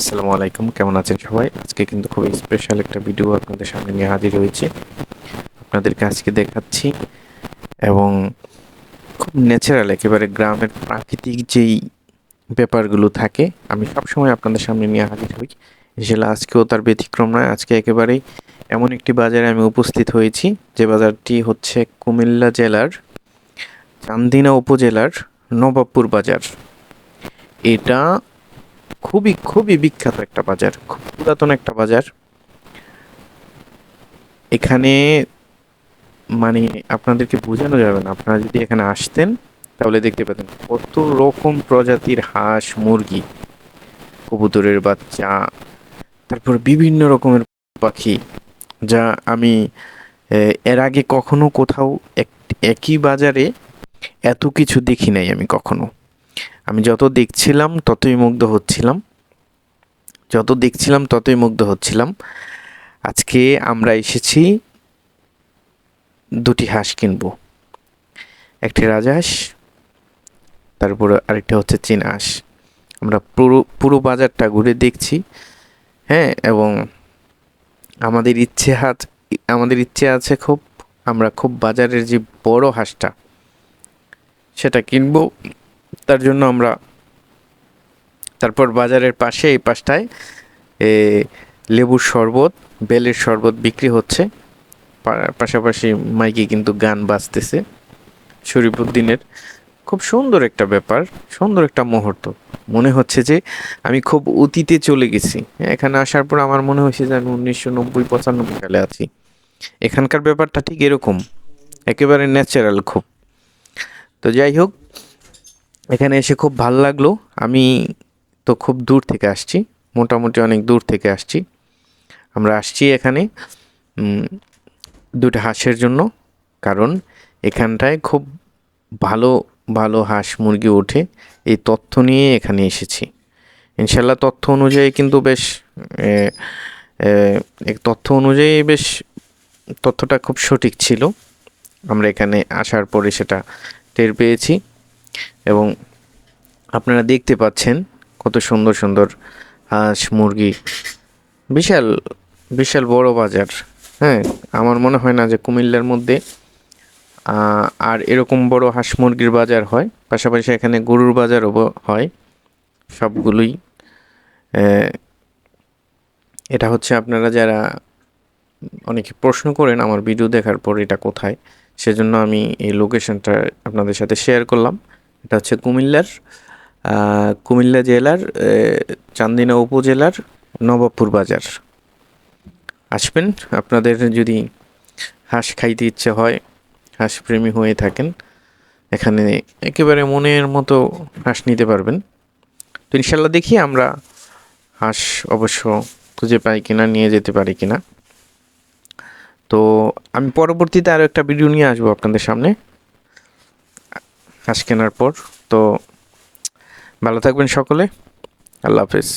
আসসালামু আলাইকুম, কেমন আছেন সবাই? আজকে কিন্তু খুব স্পেশাল একটা ভিডিও আপনাদের সামনে নিয়ে হাজির হয়েছে। আপনাদেরকে আজকে দেখাচ্ছি এবং খুব ন্যাচারাল একেবারে গ্রামের প্রাকৃতিক যেই ব্যাপারগুলো থাকে, আমি সবসময় আপনাদের সামনে নিয়ে হাজির হই। ইনশাল্লাহ আজকেও তার ব্যতিক্রম নয়, আজকে একেবারেই এমন একটি বাজারে আমি উপস্থিত হয়েছি, যে বাজারটি হচ্ছে কুমিল্লা জেলার চান্দিনা উপজেলার নবাবপুর বাজার। এটা খুবই খুবই বিখ্যাত একটা বাজার, খুব পুরাতন একটা বাজার। এখানে মানে আপনাদেরকে বোঝানো যাবে না। আপনারা যদি এখানে আসতেন, তাহলে দেখতে পেতেন কত রকম প্রজাতির হাঁস, মুরগি, কবুতরের বাচ্চা, তারপর বিভিন্ন রকমের পাখি, যা আমি এর আগে কখনো কোথাও এক- একই বাজারে এত কিছু দেখি নাই আমি কখনো। আমি যত দেখছিলাম, ততই মুগ্ধ হচ্ছিলাম। যত দেখছিলাম, ততই মুগ্ধ হচ্ছিলাম। আজকে আমরা এসেছি দুটি হাঁস কিনব। একটি রাজহাঁস তারপরে আরেকটা হচ্ছে চীনা হাঁস। আমরা পুরো পুরো বাজারটা ঘুরে দেখছি হ্যাঁ এবং আমাদের ইচ্ছে হাত, আমাদের ইচ্ছে আছে খুব, আমরা খুব বাজারের যে বড় হাঁসটা, সেটা কিনবো। তার জন্য আমরা তারপর বাজারের পাশে এই পাশটায় লেবুর শরবত, বেলের শরবত বিক্রি হচ্ছে। পাশাপাশি মাইকে কিন্তু গান বাজতেছে। শরীফুদ্দিনের খুব সুন্দর একটা ব্যাপার, সুন্দর একটা মুহূর্ত। মনে হচ্ছে যে আমি খুব অতীতে চলে গেছি। এখানে আসার পর আমার মনে হয়েছে যে আমি উনিশশো নব্বই, পঁচানব্বই সালে আছি। এখানকার ব্যাপারটা ঠিক এরকম, একেবারে ন্যাচারাল খুব। তো যাই হোক এখানে এসে খুব ভালো লাগল। আমি তো খুব দূর থেকে আসছি, মোটামুটি অনেক দূর থেকে আসছি। আমরা আসছি এখানে দুটো হাঁসের জন্য, কারণ এখানটায় খুব ভালো ভালো হাঁস মুরগি ওঠে। এই তথ্য নিয়ে এখানে এসেছি। ইনশাল্লাহ তথ্য অনুযায়ী কিন্তু বেশ তথ্য অনুযায়ী বেশ তথ্যটা খুব সঠিক ছিল। আমরা এখানে আসার পরে সেটা টের পেয়েছি। এবং আপনারা দেখতে পাচ্ছেন কত সুন্দর সুন্দর হাঁস, মুরগি। বিশাল বিশাল বড় বাজার। হ্যাঁ আমার মনে হয় না যে কুমিল্লার মধ্যে আর এরকম বড় হাঁস, মুরগির বাজার হয়। পাশাপাশি এখানে গরুর বাজারও হয়। সবগুলোই এটা হচ্ছে আপনারা যারা অনেকে প্রশ্ন করেন আমার ভিডিও দেখার পর এটা কোথায়, সেজন্য আমি এই লোকেশনটা আপনাদের সাথে শেয়ার করলাম। এটা হচ্ছে কুমিল্লার কুমিল্লা জেলার চান্দিনা উপজেলার নবাবপুর বাজার। আসবেন, আপনাদের যদি হাঁস খাইতে ইচ্ছে হয় হাঁস প্রেমী হয়ে থাকেন, এখানে একেবারে মনের মতো হাঁস নিতে পারবেন। তো ইনশাল্লাহ দেখি আমরা হাঁস অবশ্য খুঁজে পাই কিনা, নিয়ে যেতে পারি কিনা। তো আমি পরবর্তীতে আরও একটা ভিডিও নিয়ে আসব আপনাদের সামনে। হাঁস কেনার পর। তো ভালো থাকবেন সকলে। আল্লাহ হাফেজ।